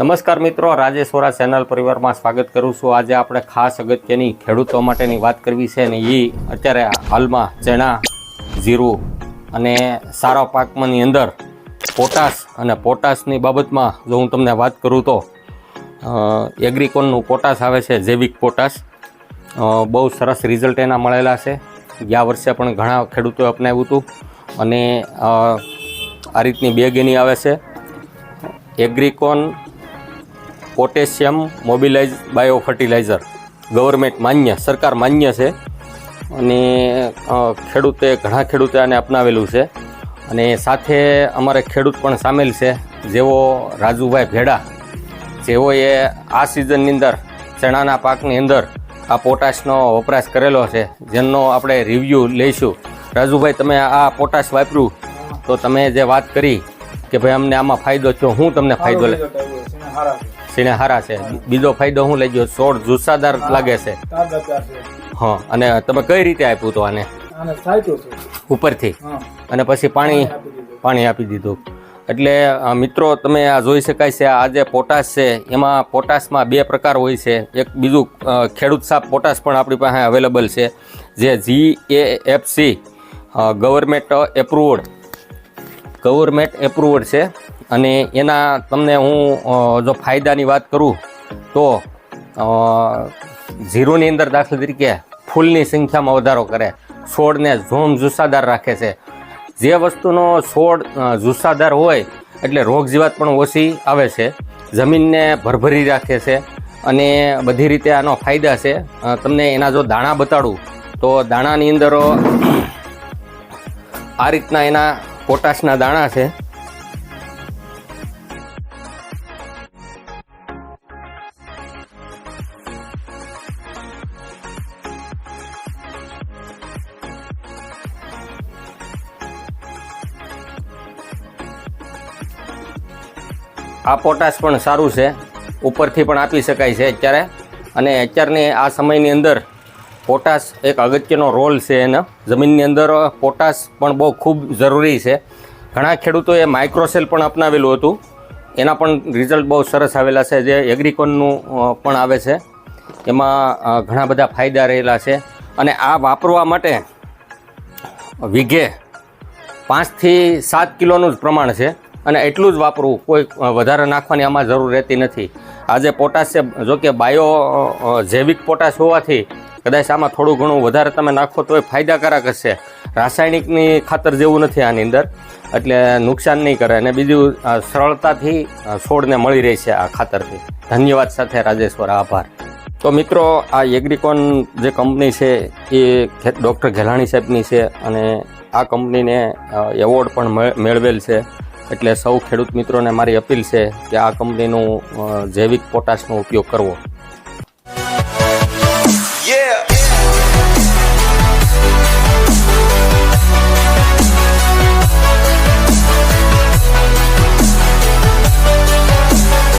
નમસ્કાર મિત્રો રાજેશ્વરા ચેનલ પરિવારમાં સ્વાગત કરું છું. આજે આપણે ખાસ અગત્યની ખેડૂતો માટેની વાત કરવી છે અને એ અત્યારે હાલમાં ચણા, જીરું અને સારા પાકમાંની અંદર પોટાશ અને પોટાશની બાબતમાં જો હું તમને વાત કરું તો એગ્રીકોનનું પોટાશ આવે છે, જૈવિક પોટાશ. બહુ સરસ રિઝલ્ટ એના મળેલા છે. ગયા વર્ષે પણ ઘણા ખેડૂતોએ અપનાવ્યું હતું અને આ રીતની બેગ એની આવે છે. Agricon potassium mobilise bio fertiliser. Government માન્ય સરકાર માન્ય છે. અને ખેડૂતે ઘણા ખેડૂતે આને અપનાવેલું છે. અને સાથે અમારે ખેડૂત પણ સામેલ છે જેઓ રાજુભાઈ ભેડા. જેઓએ આ સિઝનની અંદર ચણાના પાકની અંદર આ પોટાશનો વપરાશ કરેલો છે. જેનો આપણે રિવ્યૂ લઈશું. રાજુભાઈ તમે આ પોટાશ વાપર્યું? તો તમે જે વાત કરી કે ભાઈ અમને આમાં ફાયદો થયો હું તમને ફાયદો લે સીણે હારા છે. બીજો ફાયદો હું લઈ ગયો છોડ જુસ્સાદાર લાગે છે. હા અને તમે કઈ રીતે આપ્યું તો આને? ઉપરથી? અને પછી પાણી? પાણી આપી દીધું. એટલે મિત્રો તમે આ જોઈ શકાય છે આ જે પોટાશ છે. એમાં પોટાશમાં બે પ્રકાર હોય છે. એક બીજું ખેડૂત સાપ પોટાશ પણ આપણી પાસે અવેલેબલ છે જે G A F C government approved government approved છે. અને એના તમને હું જો ફાયદાની વાત કરું, તો ઝીરોની અંદર દાખલા તરીકે ફૂલની સંખ્યામાં વધારો કરે. છોડને ઝોમ જુસ્સાદાર રાખે છે. જે વસ્તુનો છોડ ઝુસ્સાદાર હોય, એટલે રોગ જીવાત પણ ઓછી આવે છે. જમીનને ભરભરી રાખે છે અને બધી રીતે આનો ફાયદા છે. તમને એના જો દાણા બતાડું, તો દાણાની અંદર આ રીતના એના પોટાશના દાણા છે. આ પોટાશ પણ સારું છે. ઉપરથી પણ આપી શકાય છે અત્યારે. અને અત્યારની આ સમયની અંદર પોટાશ એક અગત્યનો રોલ છે એનો. જમીનની અંદર પોટાશ પણ બહુ ખૂબ જરૂરી છે. ઘણા ખેડૂતોએ માઇક્રોસેલ પણ અપનાવેલું હતું. એના પણ રિઝલ્ટ બહુ સરસ આવેલા છે. જે એગ્રીકોનનું પણ આવે છે. એમાં ઘણા બધા ફાયદા રહેલા છે. અને આ વાપરવા માટે વીઘે પાંચથી સાત કિલોનું જ પ્રમાણ છે. અને એટલું જ વાપરવું. કોઈ વધારે નાખવાની આમાં જરૂર રહેતી નથી. આજે પોટાશ છે જો કે બાયો જૈવિક પોટાશ હોવાથી કદાચ આમાં થોડું ઘણું વધારે તમે નાખો તો એ ફાયદાકારક હશે. રાસાયણિકની ખાતર જેવું નથી આની અંદર. એટલે નુકસાન નહીં કરે. અને બીજું સરળતાથી છોડને મળી રહે છે આ ખાતરથી. ધન્યવાદ સાથે રાજેશ્વર, આભાર. તો મિત્રો, આ એગ્રીકોન જે કંપની છે, એ ડૉક્ટર ઘેલાણી સાહેબની છે અને આ કંપનીને એવોર્ડ પણ મેળવેલ છે. એટલે સૌ ખેડૂત મિત્રોને મારી અપીલ છે કે આ કંપનીનું જૈવિક પોટાશનો ઉપયોગ કરવો Yeah!